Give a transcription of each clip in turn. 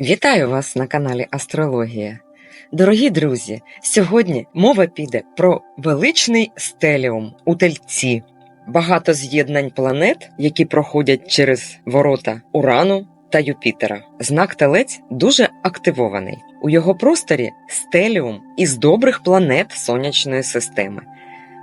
Вітаю вас на каналі Астрологія. Дорогі друзі, сьогодні мова піде про величний стеліум у тельці, багато з'єднань планет, які проходять через ворота Урану та Юпітера. Знак телець дуже активований. У його просторі стеліум із добрих планет сонячної системи.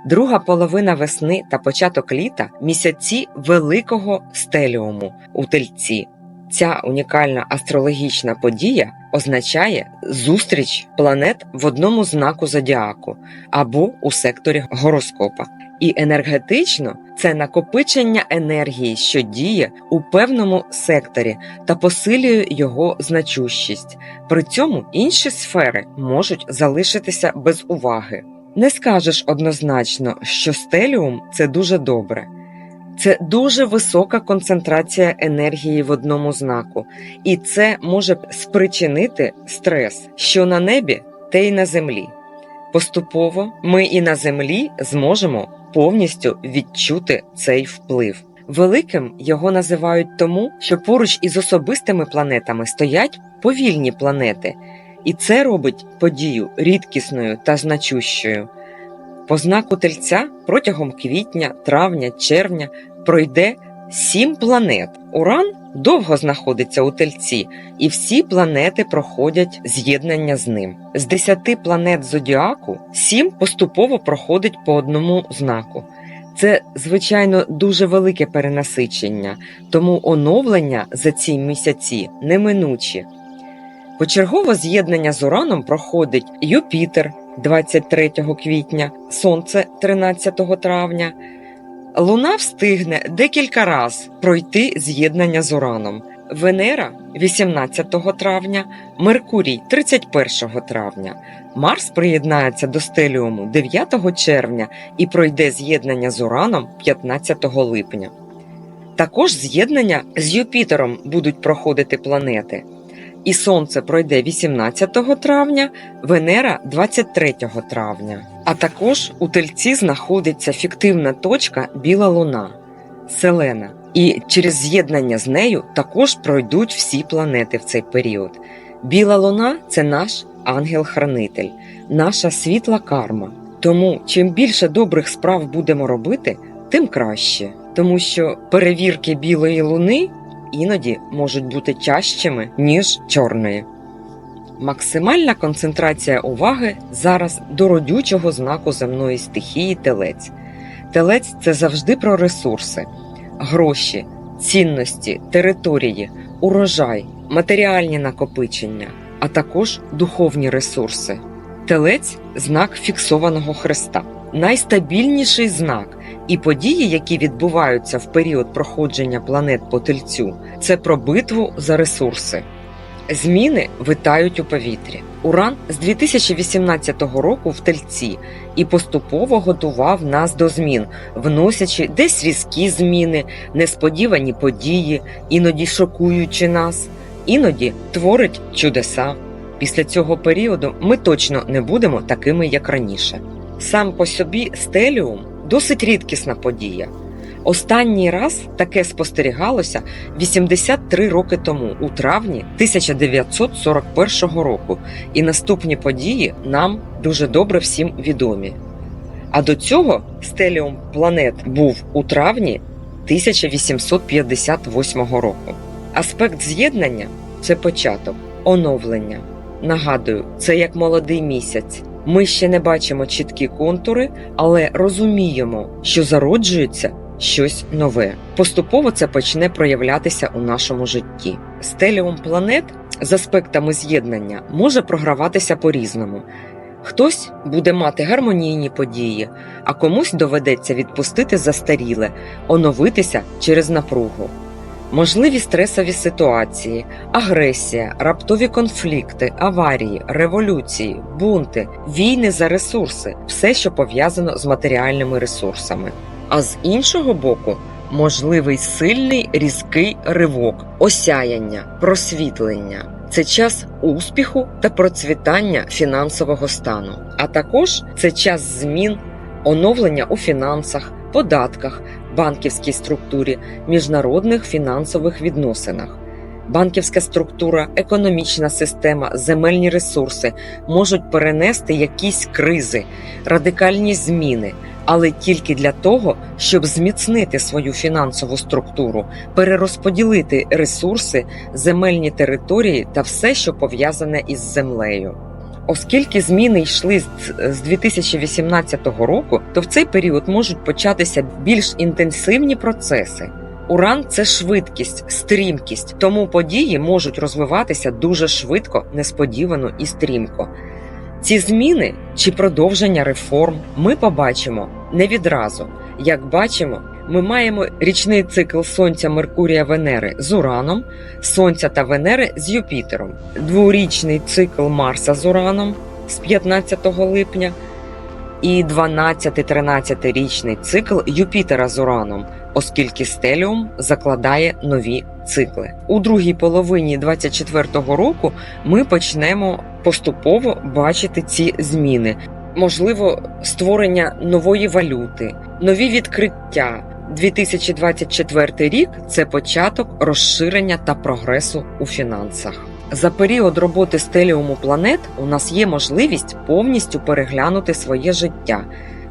Друга половина весни та початок літа місяці великого стеліуму у тельці. Ця унікальна астрологічна подія означає зустріч планет в одному знаку зодіаку або у секторі гороскопа. І енергетично це накопичення енергії, що діє у певному секторі та посилює його значущість. При цьому інші сфери можуть залишитися без уваги. Не скажеш однозначно, що стеліум це дуже добре. Це дуже висока концентрація енергії в одному знаку, і це може спричинити стрес, що на небі, те й на землі. Поступово ми і на землі зможемо повністю відчути цей вплив. Великим його називають тому, що поруч із особистими планетами стоять повільні планети, і це робить подію рідкісною та значущою. По знаку тельця протягом квітня, травня, червня пройде сім планет. Уран довго знаходиться у тельці, і всі планети проходять з'єднання з ним. З десяти планет зодіаку сім поступово проходить по одному знаку. Це, звичайно, дуже велике перенасичення, тому оновлення за ці місяці неминучі. Почергово з'єднання з Ураном проходить Юпітер 23 квітня, Сонце 13 травня. Луна встигне декілька раз пройти з'єднання з Ураном. Венера 18 травня, Меркурій 31 травня. Марс приєднається до стеліуму 9 червня і пройде з'єднання з Ураном 15 липня. Також з'єднання з Юпітером будуть проходити планети. І Сонце пройде 18 травня, Венера 23 травня. А також у тельці знаходиться фіктивна точка Біла Луна Селена. І через з'єднання з нею також пройдуть всі планети в цей період. Біла Луна це наш ангел-хранитель, наша світла карма. Тому чим більше добрих справ будемо робити, тим краще. Тому що перевірки білої луни іноді можуть бути тяжчими, ніж чорної. Максимальна концентрація уваги зараз до родючого знаку земної стихії телець. Телець це завжди про ресурси, гроші, цінності, території, урожай, матеріальні накопичення, а також духовні ресурси. Телець знак фіксованого хреста, найстабільніший знак, і події, які відбуваються в період проходження планет по тельцю, це про битву за ресурси. Зміни витають у повітрі. Уран з 2018 року в тельці і поступово готував нас до змін, вносячи десь різкі зміни, несподівані події, іноді шокуючи нас, іноді творить чудеса. Після цього періоду ми точно не будемо такими, як раніше. Сам по собі стеліум досить рідкісна подія. Останній раз таке спостерігалося 83 роки тому, у травні 1941 року, і наступні події нам дуже добре всім відомі. А до цього стеліум планет був у травні 1858 року. Аспект з'єднання це початок, оновлення. Нагадую, це як молодий місяць. Ми ще не бачимо чіткі контури, але розуміємо, що зароджується щось нове. Поступово це почне проявлятися у нашому житті. Стеліум планет з аспектами з'єднання може програватися по-різному. Хтось буде мати гармонійні події, а комусь доведеться відпустити застаріле, оновитися через напругу. Можливі стресові ситуації, агресія, раптові конфлікти, аварії, революції, бунти, війни за ресурси все, що пов'язано з матеріальними ресурсами. А з іншого боку, можливий сильний різкий ривок, осяяння, просвітлення. Це час успіху та процвітання фінансового стану, а також це час змін, оновлення у фінансах, податках, банківській структурі, міжнародних фінансових відносинах. банківська структура, економічна система, земельні ресурси можуть перенести якісь кризи, радикальні зміни, але тільки для того, щоб зміцнити свою фінансову структуру, перерозподілити ресурси, земельні території та все, що пов'язане із землею. Оскільки зміни йшли з з 2018 року, то в цей період можуть початися більш інтенсивні процеси. Уран це швидкість, стрімкість, тому події можуть розвиватися дуже швидко, несподівано і стрімко. Ці зміни чи продовження реформ ми побачимо не відразу. Як бачимо, ми маємо річний цикл Сонця Меркурія Венери з Ураном, Сонця та Венери з Юпітером, дворічний цикл Марса з Ураном з 15 липня і 12-13 річний цикл Юпітера з Ураном, оскільки стеліум закладає нові цикли. У другій половині 24-го року ми почнемо поступово бачити ці зміни. Можливо, створення нової валюти, нові відкриття. 2024 рік це початок розширення та прогресу у фінансах. За період роботи стеліуму планет у нас є можливість повністю переглянути своє життя,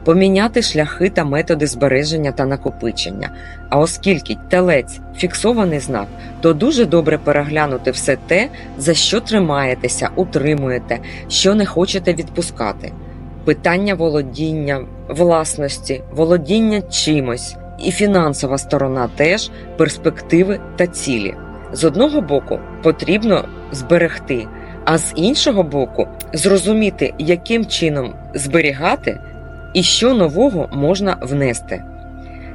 поміняти шляхи та методи збереження та накопичення. А оскільки телець фіксований знак, то дуже добре переглянути все те, за що тримаєтеся, утримуєте, що не хочете відпускати. Питання володіння, власності, володіння чимось і фінансова сторона теж перспективи та цілі. З одного боку потрібно зберегти, а з іншого боку, зрозуміти, яким чином зберігати і що нового можна внести.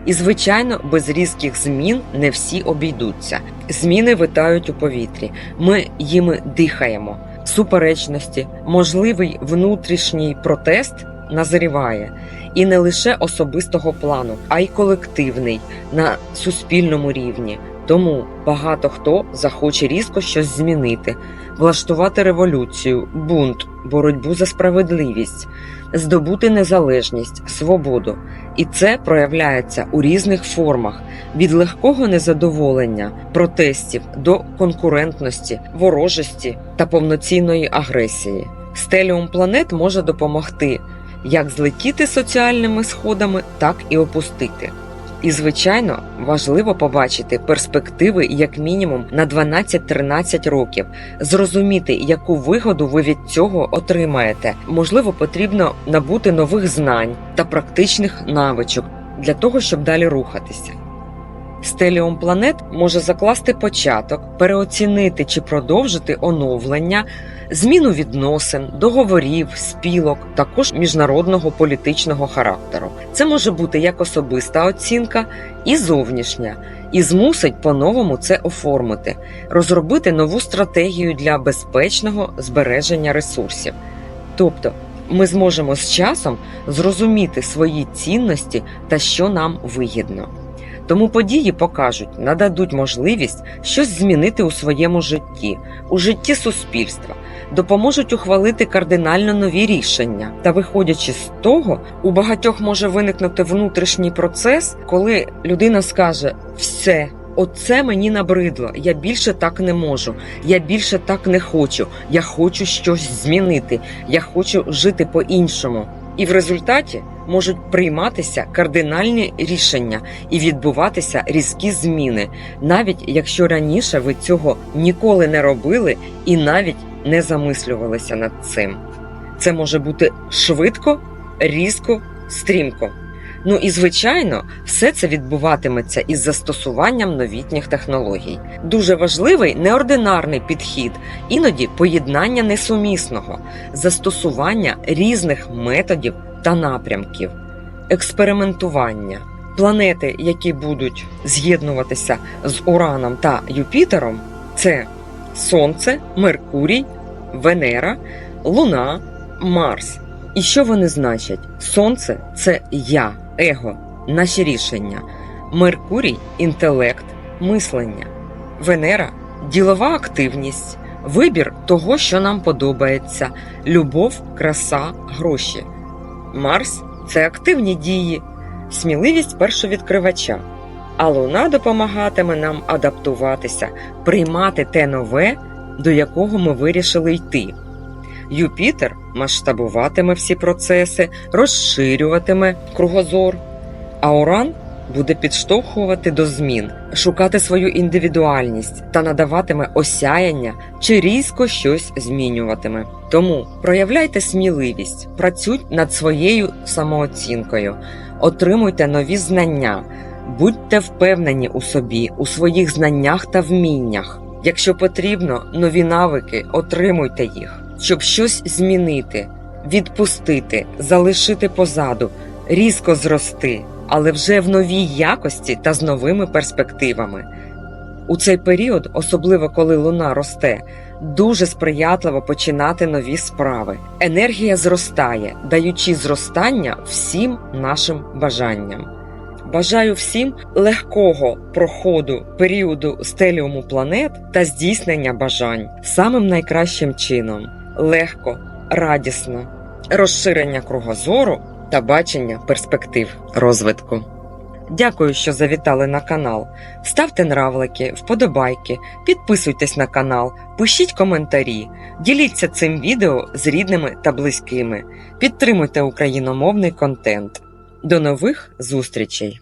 І, звичайно, без різких змін не всі обійдуться. Зміни витають у повітрі, ми їми дихаємо. Суперечності, можливий внутрішній протест назріває і не лише особистого плану, а й колективний на суспільному рівні. Тому багато хто захоче різко щось змінити, влаштувати революцію, бунт, боротьбу за справедливість, здобути незалежність, свободу. І це проявляється у різних формах від легкого незадоволення, протестів до конкурентності, ворожості та повноцінної агресії. Стеліум планет може допомогти як злетіти соціальними сходами, так і опустити. І, звичайно, важливо побачити перспективи як мінімум на 12-13 років, зрозуміти, яку вигоду ви від цього отримаєте. Можливо, потрібно набути нових знань та практичних навичок для того, щоб далі рухатися. Стеліум планет може закласти початок, переоцінити чи продовжити оновлення, зміну відносин, договорів, спілок, також міжнародного політичного характеру. Це може бути як особиста оцінка, і зовнішня, і змусить по-новому це оформити, розробити нову стратегію для безпечного збереження ресурсів. Тобто ми зможемо з часом зрозуміти свої цінності та що нам вигідно. Тому події покажуть, нададуть можливість щось змінити у своєму житті, у житті суспільства, допоможуть ухвалити кардинально нові рішення. Та, виходячи з того, у багатьох може виникнути внутрішній процес, коли людина скаже: все. Оце мені набридло, я більше так не можу, я більше так не хочу, я хочу щось змінити, я хочу жити по-іншому. І в результаті можуть прийматися кардинальні рішення і відбуватися різкі зміни, навіть якщо раніше ви цього ніколи не робили і навіть не замислювалися над цим. Це може бути швидко, різко, стрімко. Ну і звичайно, все це відбуватиметься із застосуванням новітніх технологій. Дуже важливий неординарний підхід, іноді поєднання несумісного, застосування різних методів та напрямків, експериментування. Планети, які будуть з'єднуватися з Ураном та Юпітером, це Сонце, Меркурій, Венера, Луна, Марс. І що вони значать? Сонце це я, его, наші рішення, Меркурій інтелект, мислення, Венера ділова активність, вибір того, що нам подобається, любов, краса, гроші. Марс це активні дії, сміливість першовідкривача. а луна допомагатиме нам адаптуватися, приймати те нове, до якого ми вирішили йти. Юпітер масштабуватиме всі процеси, розширюватиме кругозор, а Уран буде підштовхувати до змін, шукати свою індивідуальність та надаватиме осяяння чи різко щось змінюватиме. Тому проявляйте сміливість, працюйте над своєю самооцінкою, отримуйте нові знання, будьте впевнені у собі, у своїх знаннях та вміннях. Якщо потрібно, нові навики, отримуйте їх, щоб щось змінити, відпустити, залишити позаду, різко зрости, але вже в новій якості та з новими перспективами. У цей період, особливо коли луна росте, дуже сприятливо починати нові справи. Енергія зростає, даючи зростання всім нашим бажанням. Бажаю всім легкого проходу періоду стеліуму планет та здійснення бажань самим найкращим чином легко, радісно, розширення кругозору та бачення перспектив розвитку. Дякую, що завітали на канал. Ставте нравлики, вподобайки, підписуйтесь на канал, пишіть коментарі, діліться цим відео з рідними та близькими, підтримуйте україномовний контент. До нових зустрічей!